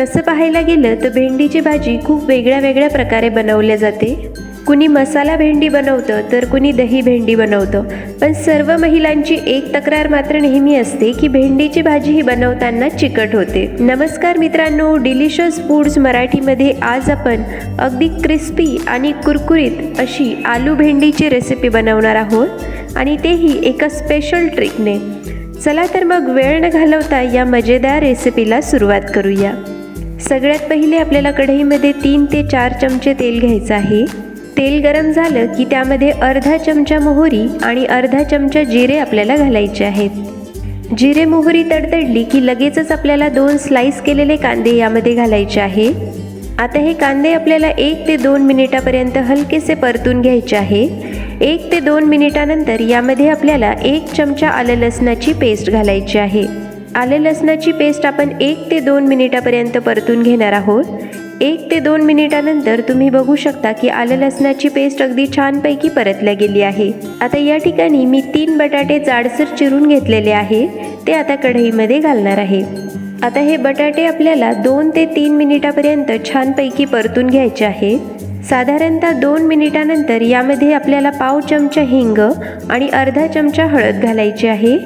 तसं पाहायला गेलं तर भेंडीची भाजी खूप वेगळ्या वेगळ्या प्रकारे बनवल्या जाते. कुणी मसाला भेंडी बनवतं तर कुणी दही भेंडी बनवतं. पण सर्व महिलांची एक तक्रार मात्र नेहमी असते की भेंडीची भाजी ही बनवताना चिकट होते. नमस्कार मित्रांनो डिलिशियस फूड्स मराठीमध्ये आज आपण अगदी क्रिस्पी आणि कुरकुरीत अशी आलू भेंडीची रेसिपी बनवणार आहोत. आणि तेही एका स्पेशल ट्रिकने चला तर मग वेळ न घालवता या मजेदार रेसिपीला सुरुवात करूया. सगळ्यात पहिले आपल्याला कढईमध्ये तीन ते चार चमचे तेल घ्यायचं आहे. तेल गरम झालं की त्यामध्ये अर्धा चमचा मोहरी आणि अर्धा चमचा जिरे आपल्याला घालायचे आहेत. जिरे मोहरी तडतडली की लगेचच आपल्याला दोन स्लाइस केलेले कांदे यामध्ये घालायचे आहे. आता हे कांदे आपल्याला एक ते दोन मिनिटापर्यंत हलकेसे परतून घ्यायचे आहे. एक ते दोन मिनिटानंतर यामध्ये आपल्याला एक चमचा आलं लसणाची पेस्ट घालायची आहे. आलं लसणाची पेस्ट आपण एक ते दोन मिनिटापर्यंत परतून घेणार आहोत. एक ते दोन मिनिटानंतर तुम्ही बघू शकता की आलं लसणाची पेस्ट अगदी छानपैकी परतल्या गेली आहे. आता या ठिकाणी मी तीन बटाटे जाडसर चिरून घेतलेले आहे. ते आता कढईमध्ये घालणार आहे. आता हे बटाटे आपल्याला दोन ते तीन मिनिटापर्यंत छानपैकी परतून घ्यायचे आहे. साधारणतः दोन मिनिटानंतर यामध्ये आपल्याला पाव चमचा हिंग आणि अर्धा चमचा हळद घालायची आहे.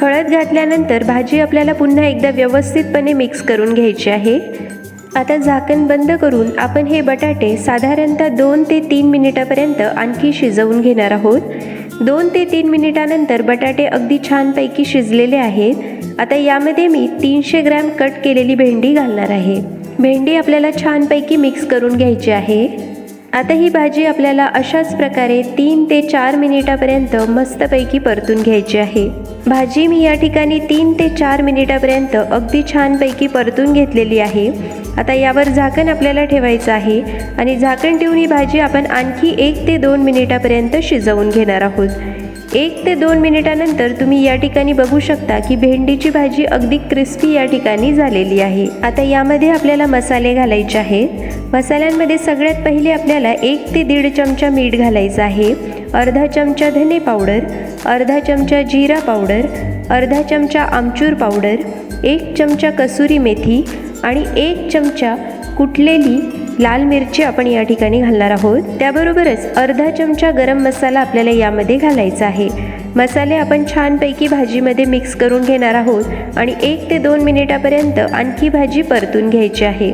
हळद घातल्यानंतर भाजी आपल्याला पुन्हा एकदा व्यवस्थितपणे मिक्स करून घ्यायची आहे. आता झाकण बंद करून आपण हे बटाटे साधारणतः दोन ते तीन मिनिटापर्यंत आणखी शिजवून घेणार आहोत. दोन ते तीन मिनिटानंतर बटाटे अगदी छानपैकी शिजलेले आहेत. आता यामध्ये मी तीनशे ग्रॅम कट केलेली भेंडी घालणार आहे. भेंडी आपल्याला छानपैकी मिक्स करून घ्यायची आहे. आता ही भाजी आपल्याला अशाच प्रकारे तीन ते चार मिनिटापर्यंत मस्तपैकी परतून घ्यायची आहे. भाजी मी या ठिकाणी तीन ते चार मिनिटापर्यंत अगदी छानपैकी परतून घेतलेली आहे. आता यावर झाकण आपल्याला ठेवायचं आहे आणि झाकण ठेवून ही भाजी आपण आणखी एक ते दोन मिनिटापर्यंत शिजवून घेणार आहोत. एक ते दोन मिनिटानंतर तुम्ही या ठिकाणी बघू शकता की भेंडीची भाजी अगदी क्रिस्पी या ठिकाणी झालेली आहे. आता यामध्ये आपल्याला मसाले घालायचे आहेत. मसाल्यांमध्ये सगळ्यात पहिले आपल्याला एक ते दीड चमचा मीठ घालायचं आहे. अर्धा चमचा धने पावडर अर्धा चमचा जिरा पावडर अर्धा चमचा आमचूर पावडर एक चमचा कसुरी मेथी आणि एक चमचा कुटलेली लाल मिरची आपण या ठिकाणी घालणार आहोत. त्याबरोबरच अर्धा चमचा गरम मसाला आपल्याला यामध्ये घालायचा आहे. मसाले आपण छानपैकी भाजीमध्ये मिक्स करून घेणार आहोत आणि एक ते दोन मिनिटापर्यंत आणखी भाजी परतून घ्यायची आहे.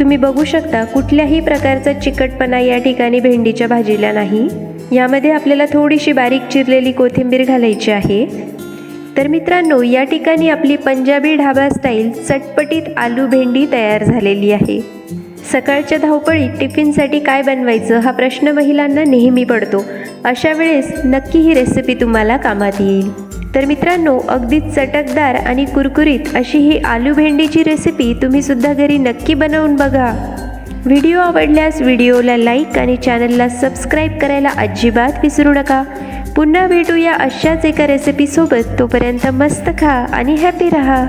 तुम्ही बघू शकता कुठल्याही प्रकारचा चिकटपणा या ठिकाणी भेंडीच्या भाजीला नाही. यामध्ये आपल्याला थोडीशी बारीक चिरलेली कोथिंबीर घालायची आहे. तर मित्रांनो या ठिकाणी आपली पंजाबी ढाबा स्टाईल चटपटीत आलू भेंडी तयार झालेली आहे. सकाळच्या धावपळीत टिफिनसाठी काय बनवायचं हा प्रश्न महिलांना नेहमी पडतो. अशा वेळेस नक्की ही रेसिपी तुम्हाला कामात येईल. तर मित्रांनो अगदी चटकदार आणि कुरकुरीत अशी ही आलू भेंडीची रेसिपी तुम्हीसुद्धा घरी नक्की बनवून बघा. व्हिडिओ आवडल्यास व्हिडिओला लाईक आणि चॅनलला सबस्क्राईब करायला अजिबात विसरू नका. पुन्हा भेटूया अशाच एका रेसिपीसोबत तोपर्यंत मस्त खा आणि हॅपी रहा.